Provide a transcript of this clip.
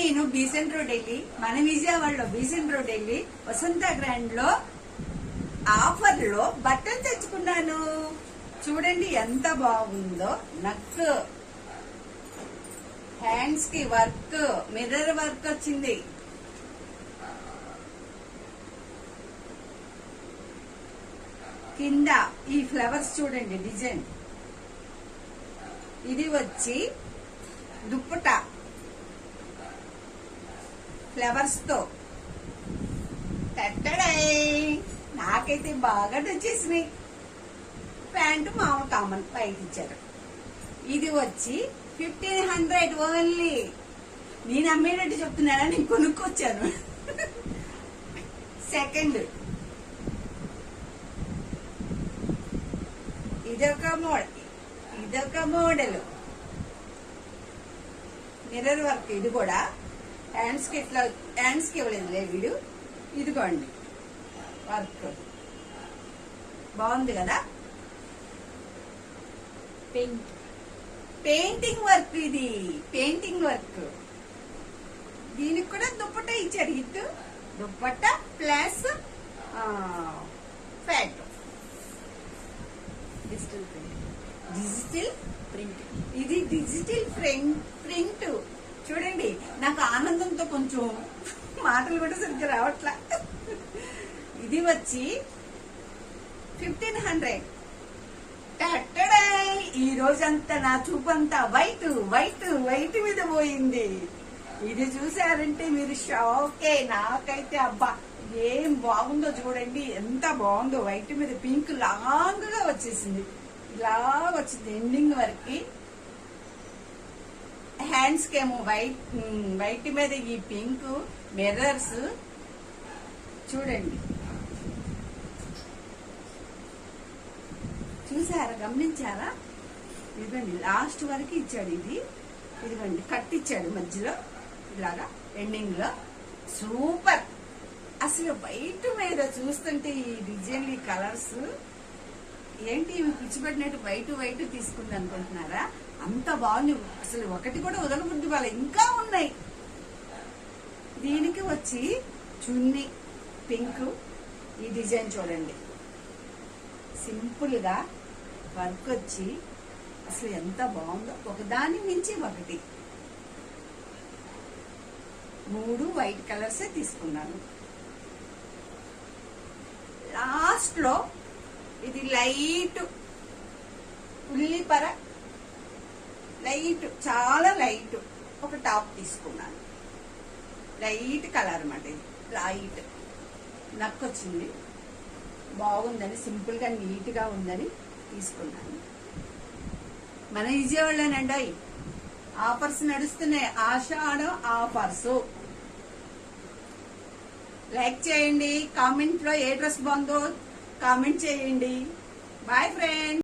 నేను Besant road వెళ్ళి మన విజయవాడలో బీసెంట్ రోడ్ వెళ్ళి వసంత గ్రాండ్లో ఆఫర్లో బట్టలు తెచ్చుకున్నాను. చూడండి ఎంత బాగుందో. నక్ హ్యాండ్స్కి వర్క్ మిర్రర్ వర్క్ వచ్చింది. కింద ఈ ఫ్లవర్స్ చూడండి డిజైన్. ఇది వచ్చి దుప్పట. ఫ్లవర్స్తో తట్టడై నాకైతే బాగా నచ్చేసినాయి ప్యాంటు మామూలు కామన్ బయట ఇచ్చారు ఇది వచ్చి ఫిఫ్టీన్ హండ్రెడ్ ఓన్లీ. నేను అమ్మేటట్టు చెప్తున్నాడా నేను కొనుక్కొచ్చాను. సెకండ్. ఇదొక మోడల్ ఇదొక మోడల్. మిర్రర్ వర్క్ ఇది కూడా. హ్యాండ్స్కి ఇట్లా హ్యాండ్స్కి ఇవ్వలేదు వీడు. ఇదిగోండి. వర్క్. బాగుంది కదా? పెయింట్. పెయింటింగ్ వర్క్ ఇది. Painting work. దీనికి కూడా దుప్పట ఇచ్చాడు ఇటు dupatta plus fat digital print. Digital print. ఇది డిజిటల్ ప్రింట్. ప్రింట్. నాకు ఆనందంతో కొంచెం మాటలు కూడా సరిగ్గా రావట్లా. ఇది వచ్చి ఫిఫ్టీన్ హండ్రెడ్ ఈ రోజంతా నా చూపంతా వైట్ వైట్ వైట్ మీద పోయింది. ఇది చూసారంటే మీరు షాకే. నాకైతే అబ్బా ఏం బాగుందో చూడండి. ఎంత బాగుందో వైట్ మీద పింక్ లాంగ్గా వచ్చేసింది. ఇలా వచ్చింది ఎండింగ్ వరకు. హ్యాండ్స్ కేమో వైట్ వైట్ మీద ఈ పింక్ మిర్రర్స్ చూడండి. చూసారా? గమనించారా? ఇదిగోండి లాస్ట్ వరకు ఇచ్చాడు ఇది. ఇదిగోండి కట్ ఇచ్చాడు మధ్యలో. ఇలాగా ఎండింగ్లో. సూపర్ అసలు వైట్ మీద చూస్తుంటే ఈ డిజైన్ ఈ కలర్స్ ఏంటి ఇవి పిచ్చిపెట్టినట్టు వైట్ వైట్ తీసుకుంది అనుకుంటున్నారా? అంత బాగుంది. అసలు ఒకటి కూడా వదలబుద్ధి వాళ్ళ ఇంకా ఉన్నాయి. దీనికి వచ్చి చున్నీ పింక్ ఈ డిజైన్ చూడండి. సింపుల్గా వర్క్ వచ్చి అసలు ఎంత బాగుందో. ఒకదాని మించి ఒకటి. మూడు వైట్ కలర్సే తీసుకున్నాను. లాస్ట్లో ఇది లైట్ ఉల్లిపర లైట్ చాలా లైట్ ఒక టాప్ తీసుకున్నాను. లైట్ కలర్ అన్నమాట ఇది. లైట్. నక్కొచ్చింది. బాగుందని సింపుల్గా నీట్గా ఉందని తీసుకున్నాను. మన విజయవాడలోనండి ఆఫర్స్ నడుస్తున్నాయి. ఆషాఢం ఆఫర్స్. లైక్ చేయండి. కామెంట్లో ఏ డ్రెస్ బాగుందో కామెంట్ చేయండి. Bye friend.